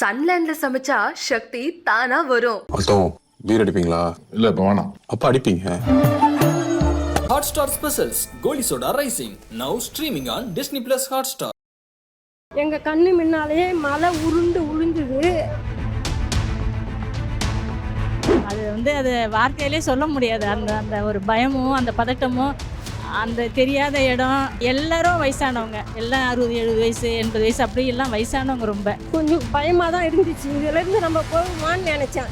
சன்லேண்ட்ல சமைச்சா சக்தி தானா வரும். மொத்தம் பீர் அடிப்பீங்களா? இல்ல இப்ப வேணாம். அப்ப அடிப்பீங்க. Hotstar Specials Goli Soda Rising. Now streaming on Disney Plus Hotstar. எங்க கண்ணு முன்னாலேயே மழை உருண்டு உளுந்துது அது வந்து அது வார்த்தையிலே சொல்ல முடியாது. அந்த அந்த ஒரு பயமும் அந்த பதட்டமும் அந்த தெரியாத இடம் எல்லாரும் வயசானவங்க. எல்லாம் அறுபது எழுபது வயசு எண்பது வயசு அப்படி எல்லாம் வயசானவங்க ரொம்ப. கொஞ்சம் பயமா தான் இருந்துச்சு. இதுல இருந்து நம்ம போகுமான்னு நினைச்சேன்.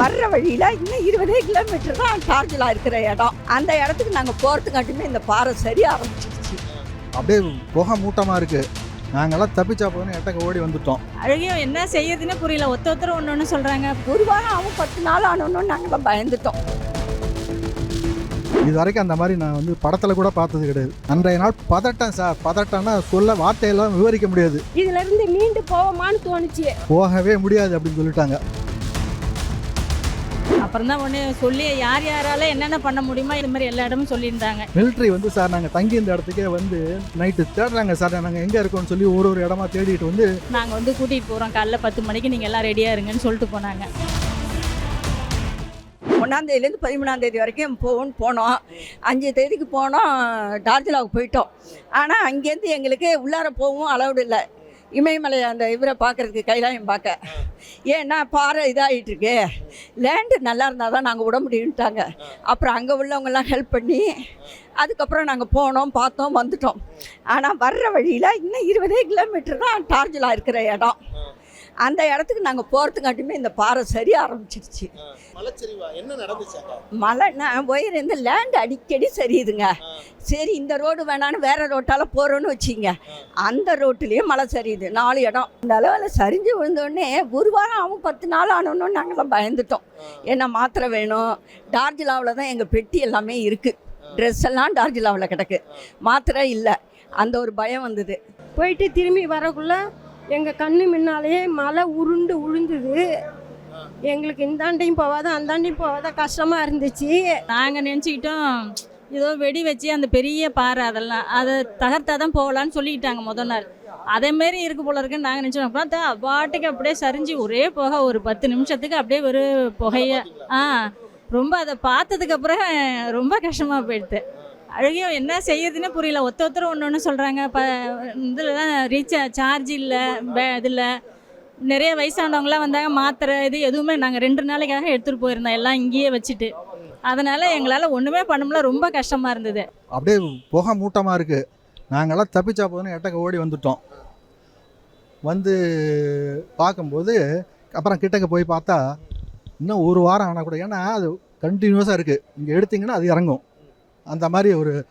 வர்ற வழியில் இன்னும் இருபதே கிலோமீட்டர் தான் டார்ஜிலா இருக்கிற இடம். அந்த இடத்துக்கு நாங்கள் போகிறதுக்காட்டியுமே இந்த பாறை சரி ஆரம்பிச்சிருச்சு அப்படியே புகை மூட்டமாக இருக்குது நாங்கள்லாம் தப்பிச்சா போதுன்னு எட்டக்க ஓடி வந்துட்டோம். அழகியோ என்ன செய்யறதுன்னு புரியல. ஒத்த ஒருத்தர் ஒன்று ஒன்று சொல்கிறாங்க ஒரு வாரம் ஆகும் பத்து நாள் ஆனோன்னு நாங்களாம் பயந்துட்டோம். இது வரைக்கும் அந்த மாதிரி நான் வந்து படத்தில் கூட பார்த்தது கிடையாது. அன்றைய நாள் பதட்டம் சார் பதட்டம்னா சொல்ல வார்த்தையெல்லாம் விவரிக்க முடியாது. இதுல இருந்து மீண்டு போவோமான்னு தோணுச்சு. போகவே முடியாது அப்படின்னு சொல்லிட்டாங்க. அப்புறம் தான் ஒன்று சொல்லி யார் யாரால என்னென்ன பண்ண முடியுமோ இது மாதிரி எல்லா இடமும் சொல்லியிருந்தாங்க. மிலிட்ரி வந்து சார் நாங்கள் தங்கி இந்த இடத்துக்கே வந்து நைட்டு தேடுறாங்க சார் நாங்கள் எங்கே இருக்கோம்னு சொல்லி ஒரு ஒரு இடமா தேடிட்டு வந்து நாங்கள் வந்து கூட்டிகிட்டு போகிறோம் காலைல பத்து மணிக்கு நீங்கள் எல்லாம் ரெடியாக இருங்கன்னு சொல்லிட்டு போனாங்க. ஒன்றாந்தேதியிலேருந்து பதிமூணாம் தேதி வரைக்கும் போகணும்னு போனோம். அஞ்சு தேதிக்கு போனோம் டார்ஜிலாவுக்கு போயிட்டோம். ஆனால் அங்கேருந்து எங்களுக்கு உள்ளார போகவும் அளவுடு இல்லை. இமயமலை அந்த இவரை பார்க்குறதுக்கு கைலாயம் பார்க்க. ஏன்னா பாறை இதாகிட்டுருக்கு லேண்டு நல்லா இருந்தால் தான் நாங்கள் விட முடியும்ட்டாங்க. அப்புறம் அங்கே உள்ளவங்கெல்லாம் ஹெல்ப் பண்ணி அதுக்கப்புறம் நாங்கள் போனோம் பார்த்தோம் வந்துட்டோம். ஆனால் வர்ற வழியில் இன்னும் இருபதே கிலோமீட்டர் தான் டார்ஜிலா இருக்கிற இடம். அந்த இடத்துக்கு நாங்கள் போகிறதுக்காட்டியுமே இந்த பாறை சரி ஆரம்பிச்சிருச்சு. மழை நான் போயிருந்து லேண்ட் அடிக்கடி சரியுதுங்க. சரி இந்த ரோடு வேணான்னு வேற ரோட்டால் போகிறோன்னு வச்சிங்க. அந்த ரோட்டுலேயே மழை சரியுது நாலு இடம். இந்த அளவில் சரிஞ்சு விழுந்தோடனே ஒரு வாரம் ஆகும் பத்து நாள் ஆனோன்னு நாங்களாம் பயந்துட்டோம். ஏன்னா மாத்திரை வேணும்? டார்ஜிலாவில் தான் எங்கள் பெட்டி எல்லாமே இருக்குது ட்ரெஸ் எல்லாம் டார்ஜிலாவில் கிடக்கு. மாத்திரை இல்லை. அந்த ஒரு பயம் வந்தது. போயிட்டு திரும்பி வரக்குள்ள எங்கள் கண்ணு முன்னாலேயே மழை உருண்டு உழுந்தது. எங்களுக்கு இந்தாண்டையும் போகாத அந்தாண்டையும் போகாத கஷ்டமாக இருந்துச்சு. நாங்கள் நினச்சிக்கிட்டோம் ஏதோ வெடி வச்சு அந்த பெரிய பாறை அதெல்லாம் அதை தகர்த்தா தான் போகலான்னு சொல்லிக்கிட்டாங்க முதல் நாள். அதே மாதிரி இருக்கு போல இருக்குன்னு நாங்கள் நினச்சோம். பார்த்தா பாட்டுக்கு அப்படியே சரிஞ்சு ஒரே புகை ஒரு பத்து நிமிஷத்துக்கு அப்படியே ஒரு புகைய ஆ ரொம்ப அதை பார்த்ததுக்கு அப்புறம் ரொம்ப கஷ்டமாக போயிடுது. அழகியோ என்ன செய்யறதுன்னு புரியல. ஒத்த ஒருத்தர் ஒன்று ஒன்று சொல்கிறாங்க இப்போ இதில் தான் ரீசார்ஜ் சார்ஜ் இல்லை இதில். நிறைய வயசானவங்களாம் வந்தாங்க மாத்திரை இது எதுவுமே நாங்கள் ரெண்டு நாளைக்காக எடுத்துகிட்டு போயிருந்தோம். எல்லாம் இங்கேயே வச்சுட்டு. அதனால் எங்களால் ஒன்றுமே பண்ண முடியல. ரொம்ப கஷ்டமாக இருந்தது. அப்படியே புகை மூட்டமாக இருக்குது நாங்களாம் தப்பிச்சா போதுன்னு எட்டக்க ஓடி வந்துட்டோம். வந்து பார்க்கும்போது அப்புறம் கிட்டக்க போய் பார்த்தா இன்னும் ஒரு வாரம் ஆனால் கூட. ஏன்னா அது கண்டினியூஸாக இருக்குது இங்கே எடுத்தீங்கன்னா அது இறங்கும். அந்த மாதிரி ஒரு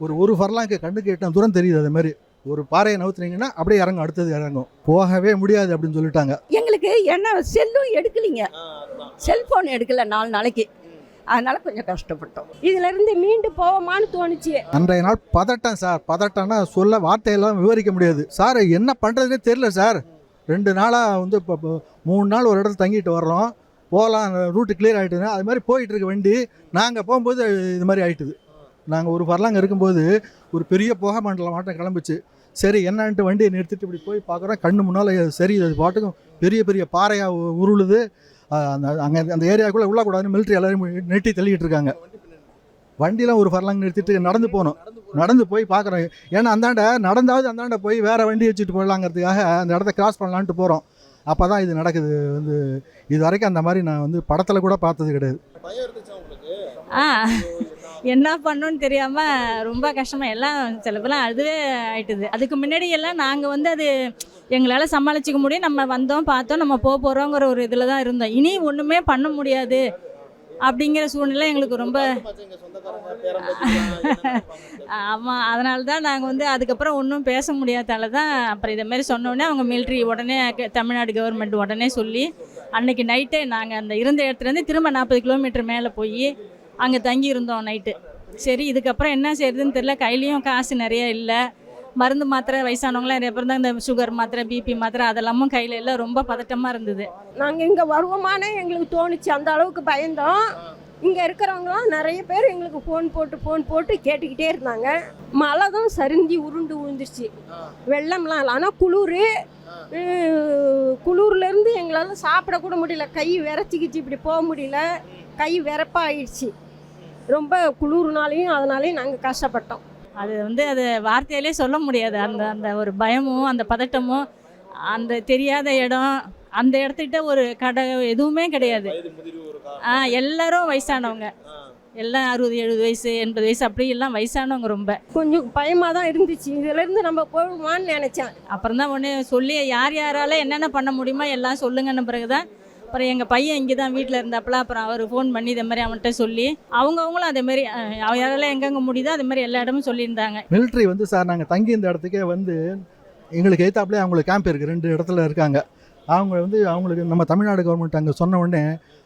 ஒரு ஒரு ஃபர்லாங்க்கு கண்ணுக்கு எட்டும் தூரம் தெரியுது அது மாதிரி. ஒரு பாறையை நவுத்துனீங்கன்னா அப்படியே இறங்கும் அடுத்தது இறங்கும். போகவே முடியாது அப்படின்னு சொல்லிட்டாங்க. எங்களுக்கு என்ன செல்லும் எடுக்கலைங்க. செல்ஃபோன் எடுக்கல நாலு நாளைக்கு. அதனால கொஞ்சம் கஷ்டப்பட்டோம். இதுல இருந்து மீண்டு போவோமான்னு தோணுச்சு. அன்றைய நாள் பதட்டம் சார். பதட்டம்னா சொல்ல வார்த்தையெல்லாம் விவரிக்க முடியாது. சார் என்ன பண்ணுறதுனே தெரில சார். ரெண்டு நாளாக வந்து இப்போ மூணு நாள் ஒரு இடத்துல தங்கிட்டு வர்றோம். போகலாம் ரூட்டு கிளியர் ஆகிட்டுதுன்னா அது மாதிரி போயிட்டு இருக்க வண்டி நாங்கள் போகும்போது இது மாதிரி ஆயிட்டுது. நாங்கள் ஒரு வரலாங்க இருக்கும்போது ஒரு பெரிய புகை மண்டலம் மாட்டம் கிளம்பிச்சு. சரி என்னன்ட்டு வண்டியை நிறுத்திட்டு இப்படி போய் பார்க்குறோம் கண்ணு முன்னால் சரி அது பாட்டுக்கும் பெரிய பெரிய பாறையாக உருளுது. அந்த அங்கே அந்த ஏரியாக்குள்ளே உள்ளக்கூடாதுன்னு மிலிட்ரி எல்லாரையும் நெட்டி தள்ளிக்கிட்டு இருக்காங்க. வண்டிலாம் ஒரு ஃபர்லாங் நிறுத்திட்டு நடந்து போனோம். நடந்து போய் பார்க்குறோம் ஏன்னா அந்தாண்ட நடந்தாவது அந்தாண்ட போய் வேற வண்டி வச்சுட்டு போயிடலாங்கிறதுக்காக அந்த இடத்த கிராஸ் பண்ணலான்ட்டு போகிறோம் அப்போ தான் இது நடக்குது. வந்து இது வரைக்கும் அந்த மாதிரி நான் வந்து படத்தில் கூட பார்த்தது கிடையாது. ஆ. என்ன பண்ணணும்னு தெரியாமல் ரொம்ப கஷ்டமாக எல்லாம் சில பேர்லாம் அதுவே ஆயிட்டுது. அதுக்கு முன்னாடி எல்லாம் நாங்கள் வந்து அது எங்களால் சமாளிச்சிக்க முடியும். நம்ம வந்தோம் பார்த்தோம் நம்ம போக போகிறோங்கிற ஒரு இதில் தான் இருந்தோம். இனி ஒன்றுமே பண்ண முடியாது அப்படிங்கிற சூழ்நிலை எங்களுக்கு ரொம்ப ஆமாம் அதனால தான் நாங்கள் வந்து அதுக்கப்புறம் ஒன்றும் பேச முடியாதால தான் அப்புறம் இதை மாதிரி சொன்னோடனே அவங்க மிலிட்ரி உடனே தமிழ்நாடு கவர்மெண்ட் உடனே சொல்லி அன்னைக்கு நைட்டே நாங்கள் அந்த இருந்த இடத்துலேருந்து திரும்ப நாற்பது கிலோமீட்டர் மேலே போய் அங்கே தங்கி இருந்தோம் நைட்டு சரி இதுக்கப்புறம் என்ன செய்யறதுன்னு தெரியல. கையிலையும் காசு நிறைய இல்லை. மருந்து மாத்திரை வயசானவங்களாம் நிறைய பேர் தான் இந்த சுகர் மாத்திரை பிபி மாத்திரை அதெல்லாமும் கையில் எல்லாம் ரொம்ப பதட்டமாக இருந்தது. நாங்கள் இங்கே வருவோமானே எங்களுக்கு தோணுச்சு. அந்த அளவுக்கு பயந்தோம். இங்கே இருக்கிறவங்களாம் நிறைய பேர் எங்களுக்கு ஃபோன் போட்டு ஃபோன் போட்டு கேட்டுக்கிட்டே இருந்தாங்க. மழை தான் சரிஞ்சி உருண்டு உழுந்துருச்சு. வெள்ளம்லாம் இல்லை. ஆனால் குளிர் குளிர்லேருந்து எங்களால் சாப்பிடக்கூட முடியல. கை விரச்சிக்கிச்சு. இப்படி போக முடியல. கை விரப்பாயிடுச்சு. ரொம்ப குளிர்னாலையும் அதனாலையும் நாங்கள் கஷ்டப்பட்டோம். அது வந்து அது வார்த்தையிலே சொல்ல முடியாது. அந்த அந்த ஒரு பயமும் அந்த பதட்டமும் அந்த தெரியாத இடம் அந்த இடத்துக்கிட்ட ஒரு கடை எதுவுமே கிடையாது. ஆ எல்லாரும் வயசானவங்க. எல்லாம் அறுபது எழுபது வயசு எண்பது வயசு அப்படி எல்லாம் வயசானவங்க ரொம்ப. கொஞ்சம் பயமாக தான் இருந்துச்சு இதுலேருந்து நம்ம போடுமான்னு நினச்சேன். அப்புறம் தான் ஒன்று சொல்லி யார் யாரால என்னென்ன பண்ண முடியுமோ எல்லாம் சொல்லுங்கன்னு பிறகு தான் அப்புறம் எங்கள் பையன் இங்கே தான் வீட்டில் இருந்தாப்புல அப்புறம் அவர் ஃபோன் பண்ணி இதே மாதிரி அவன்கிட்ட சொல்லி அவங்கவுங்களும் அதே மாதிரி அஹ், அவ எங்கெங்க எங்கெங்கே முடியுதோ அதே மாதிரி எல்லா இடமும் சொல்லியிருந்தாங்க. மிலிட்ரி வந்து சார் நாங்கள் தங்கி இந்த இடத்துக்கே வந்து எங்களுக்கு எய்த்தாப்புலேயே அவங்களுக்கு கேம்ப் இருக்குது ரெண்டு இடத்துல இருக்காங்க. அவங்க வந்து அவங்களுக்கு நம்ம தமிழ்நாடு கவர்மெண்ட் அங்கே சொன்ன உடனே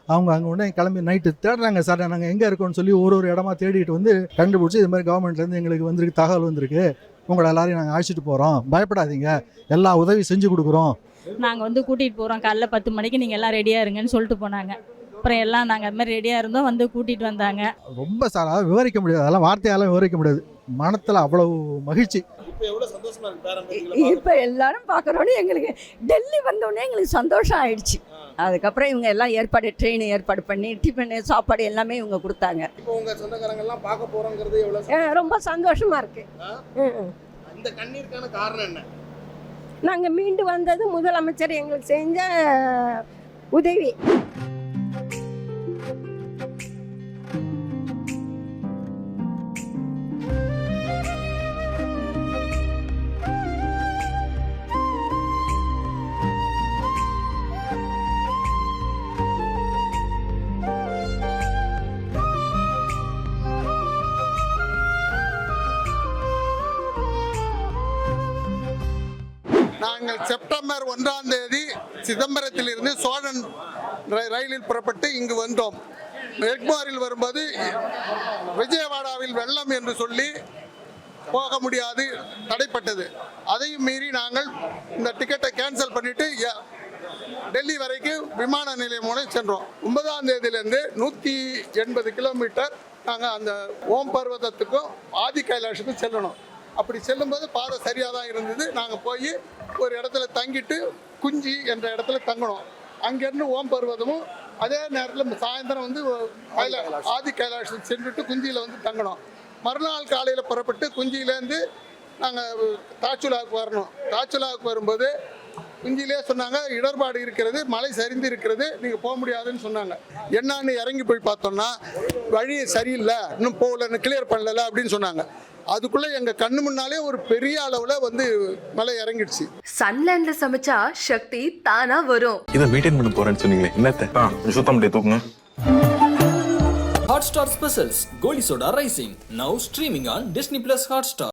அவங்க அங்கே உடனே கிளம்பி நைட்டு தேடுறாங்க சார் நாங்கள் எங்கே இருக்கோம்னு சொல்லி ஒரு ஒரு இடமா தேடிட்டு வந்து கண்டுபிடிச்சி இது மாதிரி கவர்மெண்ட்லேருந்து எங்களுக்கு வந்திருக்கு தகவல் வந்திருக்கு. உங்களை எல்லாரையும் நாங்கள் அழைச்சிட்டு போகிறோம் பயப்படாதீங்க. எல்லா உதவி செஞ்சு கொடுக்குறோம். நாங்கள் வந்து கூட்டிகிட்டு போகிறோம் காலைல பத்து மணிக்கு நீங்கள் எல்லாம் ரெடியாக இருங்கன்னு சொல்லிட்டு போனாங்க. அப்புறம் எல்லாம் நாங்கள் அது மாதிரி ரெடியாக இருந்தோம். வந்து கூட்டிகிட்டு வந்தாங்க. ரொம்ப சார் விவரிக்க முடியாது. அதெல்லாம் வார்த்தையால விவரிக்க முடியாது. மனத்தில் அவ்வளவு மகிழ்ச்சி. இப்போ சந்தோஷமா இருக்கு எல்லாரும் பார்க்குறோன்னே எங்களுக்கு டெல்லி வந்தோடனே எங்களுக்கு சந்தோஷம் ஆயிடுச்சு. அதுக்கப்புறம் இவங்க எல்லாம் ஏற்பாடு ட்ரெயின் ஏற்பாடு பண்ணி டிஃபனு சாப்பாடு எல்லாமே இவங்க கொடுத்தாங்க. இப்போ உங்க சொந்தக்காரங்க எல்லாம் பார்க்க போறோங்கிறது எவ்வளவு அஹ் ரொம்ப சந்தோஷமாக இருக்குது இந்த கண்ணீருக்கான காரணம் என்ன? நாங்கள் மீண்டு வந்தது முதலமைச்சர் எங்களுக்கு செஞ்ச உதவி. நாங்கள் செப்டம்பர் ஒன்றாம் தேதி சிதம்பரத்திலிருந்து சோழன் ரயிலில் புறப்பட்டு இங்கு வந்தோம். எக்மோரில் வரும்போது விஜயவாடாவில் வெள்ளம் என்று சொல்லி போக முடியாது தடைப்பட்டது. அதையும் மீறி நாங்கள் இந்த டிக்கெட்டை கேன்சல் பண்ணிட்டு டெல்லி வரைக்கும் விமான நிலையம் மூலம் சென்றோம். ஒன்பதாம் தேதியிலேருந்து நூற்றி எண்பது கிலோமீட்டர் நாங்கள் அந்த ஓம் பர்வதத்துக்கும் ஆதி கைலாஷத்துக்கும் செல்லணும். அப்படி செல்லும்போது பாதை சரியாக தான் இருந்தது. நாங்கள் போய் ஒரு இடத்துல தங்கிட்டு குஞ்சி என்ற இடத்துல தங்கினோம். அங்கேருந்து ஓம் பர்வதமும் அதே நேரத்தில் சாயந்தரம் வந்து கைலா ஆதி கைலாஷம் சென்றுட்டு குஞ்சியில் வந்து தங்கினோம். மறுநாள் காலையில் புறப்பட்டு குஞ்சியிலேருந்து நாங்கள் தாச்சுலாவுக்கு வரணும். தாச்சுலாவுக்கு வரும்போது குஞ்சிலே சொன்னாங்க இடர்பாடு இருக்கிறது மழை சரிந்து இருக்கிறது நீங்கள் போக முடியாதுன்னு சொன்னாங்க. என்னான்னு இறங்கி போய் பார்த்தோம்னா வழி சரியில்லை இன்னும் போகலன்னு கிளியர் பண்ணல அப்படின்னு சொன்னாங்க. அதுக்குள்ளே எங்கள் கண்ணு முன்னாலே ஒரு பெரிய அளவில் வந்து மழை இறங்கிடுச்சு. சன்லேண்ட்ல சமைச்சா சக்தி தானா வரும். இதை மெயின்டைன் பண்ண போறேன்னு சொன்னீங்களே என்னத்த? சுத்தம் முடியாது தூக்குங்க. Hotstar Specials Goli Soda Rising now streaming on Disney Plus Hotstar.